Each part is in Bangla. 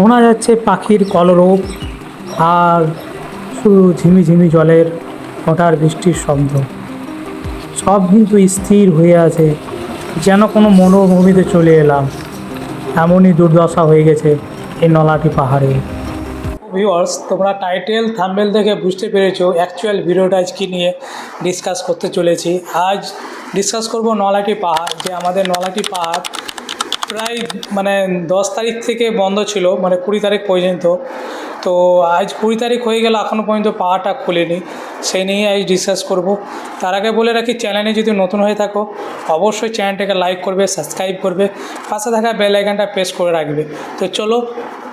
শোনা যাচ্ছে পাখির কলরব আর শুধু ঝিমিঝিমি জলের ফোঁটার বৃষ্টির শব্দ। সব কিন্তু স্থির হয়ে আছে, যেন কোনো মনোভূমিতে চলে এলাম। এমনই দুর্দশা হয়ে গেছে এই নলাটি পাহাড়ে। ভিউয়ার্স তোমরা টাইটেল থাম্বেল দেখে বুঝতে পেরেছ অ্যাকচুয়াল ভিডিওটা আজ কী নিয়ে ডিসকাস করতে চলেছি। আজ ডিসকাস করব নলাটি পাহাড়, যে আমাদের নলাটি পাহাড় প্রায় মানে দশ তারিখ থেকে বন্ধ ছিল মানে কুড়ি তারিখ পর্যন্ত। তো আজ কুড়ি তারিখ হয়ে গেল এখনও পর্যন্ত পাহাড়টা খুলেনি। সেই নিয়ে আজ ডিসকাস করব। তার আগে বলে রাখি চ্যানেলে যদি নতুন হয়ে থাকো, অবশ্যই চ্যানেলটাকে লাইক করবে সাবস্ক্রাইব করবে, পাশে থাকা বেল আইকনটা প্রেস করে রাখবে। তো চলো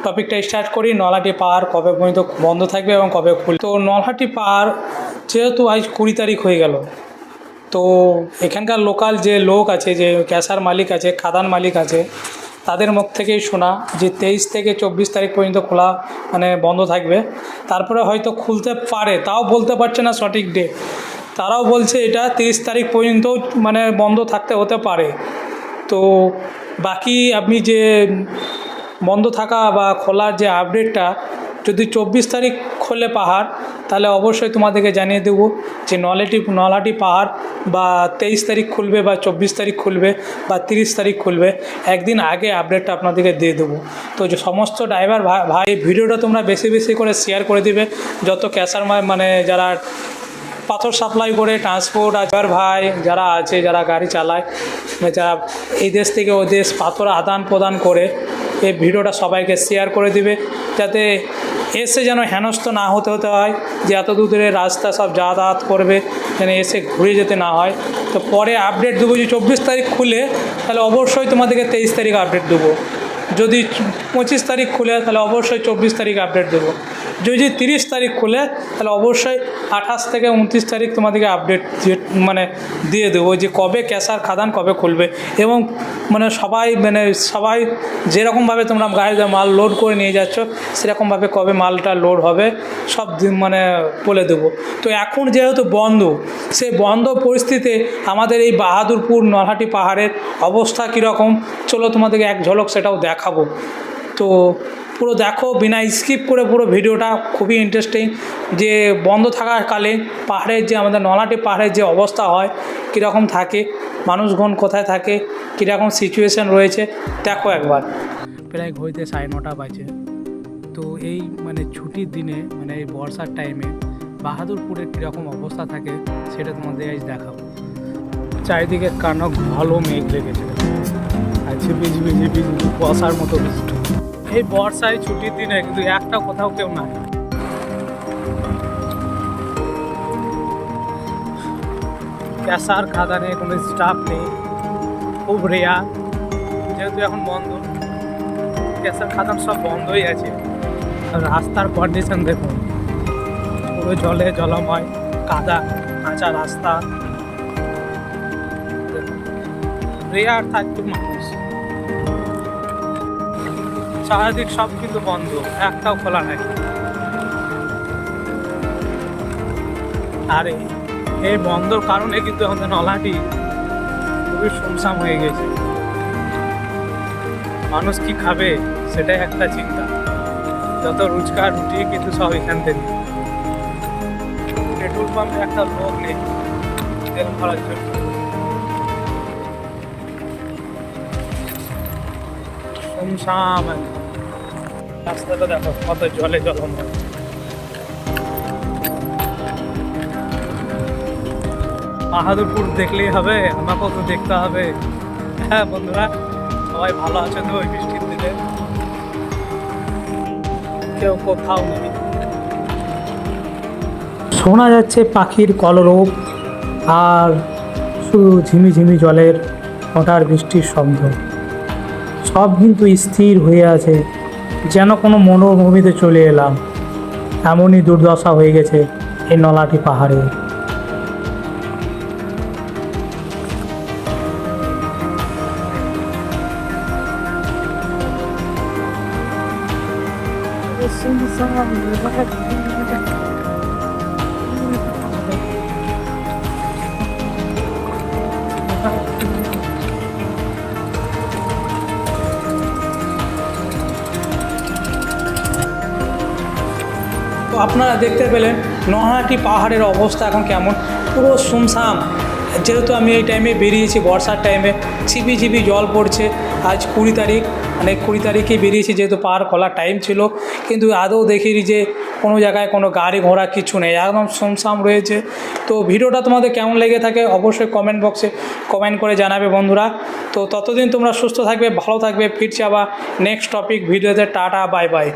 টপিকটা স্টার্ট করি। নলহাটি পাহাড় কবে পর্যন্ত বন্ধ থাকবে এবং কবে খুলবে? তো নলহাটি পাহাড় যেহেতু আজ কুড়ি তারিখ হয়ে গেল তো এখানকার লোকাল যে লোক আছে, যে ক্যাশার মালিক আছে, খাদান মালিক আছে, তাদের মুখ থেকেই শোনা যে তেইশ থেকে চব্বিশ তারিখ পর্যন্ত খোলা মানে বন্ধ থাকবে। তারপরে হয়তো খুলতে পারে, তাও বলতে পারছে না সঠিক ডেট তারাও বলছে এটা তিরিশ তারিখ পর্যন্ত মানে বন্ধ থাকতে হতে পারে। তো বাকি আপনি যে বন্ধ থাকা বা খোলার যে আপডেটটা যদি চব্বিশ তারিখ খোলে পাহাড়, তাহলে অবশ্যই তোমাদেরকে জানিয়ে দেবো যে নলেটি নলাটি পাহাড় বা তেইশ তারিখ খুলবে বা চব্বিশ তারিখ খুলবে বা তিরিশ তারিখ খুলবে, একদিন আগে আপডেটটা আপনাদেরকে দিয়ে দেবো। তো সমস্ত ড্রাইভার ভাই, ভিডিওটা তোমরা বেশি বেশি করে শেয়ার করে দিবে। যত ক্যাশার মানে যারা পাথর সাপ্লাই করে ট্রান্সপোর্ট আর ভাই যারা আছে, যারা গাড়ি চালায় মানে যারা এই দেশ থেকে ওই দেশ পাথর আদান প্রদান করে, এই ভিডিওটা সবাইকে শেয়ার করে দিবে। যাতে এসে যেন হেনস্থ না হতে হতে হয় যে এত দূরের রাস্তা সব যাতায়াত করবে। যেন এসে ঘুরে যেতে না হয়। তো পরে আপডেট দেবো, যদি চব্বিশ তারিখ খুলে, তাহলে অবশ্যই তোমাদেরকে তেইশ তারিখ আপডেট দেবো। যদি পঁচিশ তারিখ খুলে, তাহলে অবশ্যই চব্বিশ তারিখ আপডেট দেবো। যদি তিরিশ তারিখ খুলে, তাহলে অবশ্যই আঠাশ থেকে উনত্রিশ তারিখ তোমাদেরকে আপডেট মানে দিয়ে দেবো যে কবে ক্যাশার খাদান কবে খুলবে। এবং মানে সবাই মানে সবাই যেরকমভাবে তোমরা গাড়িতে মাল লোড করে নিয়ে যাচ্ছ, সেরকমভাবে কবে মালটা লোড হবে, সব মানে বলে দেবো। তো এখন যেহেতু বন্ধ, সেই বন্ধ পরিস্থিতিতে আমাদের এই বাহাদুরপুর নলহাটি পাহাড়ের অবস্থা কীরকম, চলো তোমাদেরকে এক ঝলক সেটাও দেখাবো। তো পুরো দেখো, বিনা স্কিপ করে পুরো ভিডিওটা খুবই ইন্টারেস্টিং যে বন্ধ থাকাকালে পাহাড়ের যে আমাদের নলাটি পাহাড়ের যে অবস্থা হয়, কীরকম থাকে, মানুষগণ কোথায় থাকে, কীরকম সিচুয়েশান রয়েছে, দেখো একবার। প্রায় ঘড়িতে সাড়ে নটা বাজে তো এই মানে ছুটির দিনে মানে এই বর্ষার টাইমে বাহাদুরপুরের কীরকম অবস্থা থাকে, সেটা তোমাদের আজ দেখাবো। চারিদিকে কানক ভালো মেঘ লেগেছে। আছে বিজি বিজি বিজি বসার মতো বৃষ্টি। এই বর্ষায় ছুটির দিনে কিন্তু একটা কোথাও কেউ নাই। খাদা নেই কোনো স্টাফ নেই, খুব রেয়া, যেহেতু এখন বন্ধ। ক্যাশার খাদান সব বন্ধই আছে। রাস্তার কন্ডিশন দেখুন, পুরো জলে জলময়, কাদা, কাঁচা রাস্তা। রেয়ার থাকতো মানুষ। চারিদিক সব কিন্তু বন্ধ, একটাও খোলা নাই। আর, এই- বন্ধর কারণে কিন্তু আমাদের নলাটি খুবই শুনশান হয়ে গেছে। মানুষ কি খাবে, সেটাই একটা চিন্তা। যত রোজগার রুটি কিন্তু সব এখান থেকে। পেট্রোল পাম্পে একটা লোক নেই, তেল ভরার জন্য। রাস্তাটা দেখো, কত জলে জলময় বাহাদুরপুর দেখলেই হবে, আমাকেও তো দেখতে হবে। হ্যাঁ বন্ধুরা, সবাই ভালো আছে তো ওই বৃষ্টির দিনে? কেউ কোথাও নেই। শোনা যাচ্ছে পাখির কলরব আর শুধু ঝিমিঝিমি জলের ফোঁটার বৃষ্টির শব্দ। সব কিন্তু স্থির হয়ে আছে, যেন কোনো মনোভূমিতে চলে এলাম এমনই দুর্দশা হয়ে গেছে এই নলাটি পাহাড়ে Thank. তো আপনারা দেখতে পেলেন নহাটি পাহাড়ের অবস্থা এখন কেমন। পুরো সুমসাম যেহেতু আমি এই টাইমে বেরিয়েছি, বর্ষার টাইমে ছিপি জল পড়ছে। আজ কুড়ি তারিখ মানে কুড়ি তারিখে বেরিয়েছি যেহেতু পাহাড় খোলার টাইম ছিল। কিন্তু আদৌ দেখিনি যে কোনো জায়গায় কোনো গাড়ি ঘোড়া কিছু নেই। একদম সুমসাম রয়েছে। তো ভিডিওটা তোমাদের কেমন লেগে থাকে অবশ্যই কমেন্ট বক্সে কমেন্ট করে জানাবে বন্ধুরা। তো ততদিন তোমরা সুস্থ থাকবে, ভালো থাকবে। ফিরছে আবার নেক্সট টপিক ভিডিওতে টাটা বাই বাই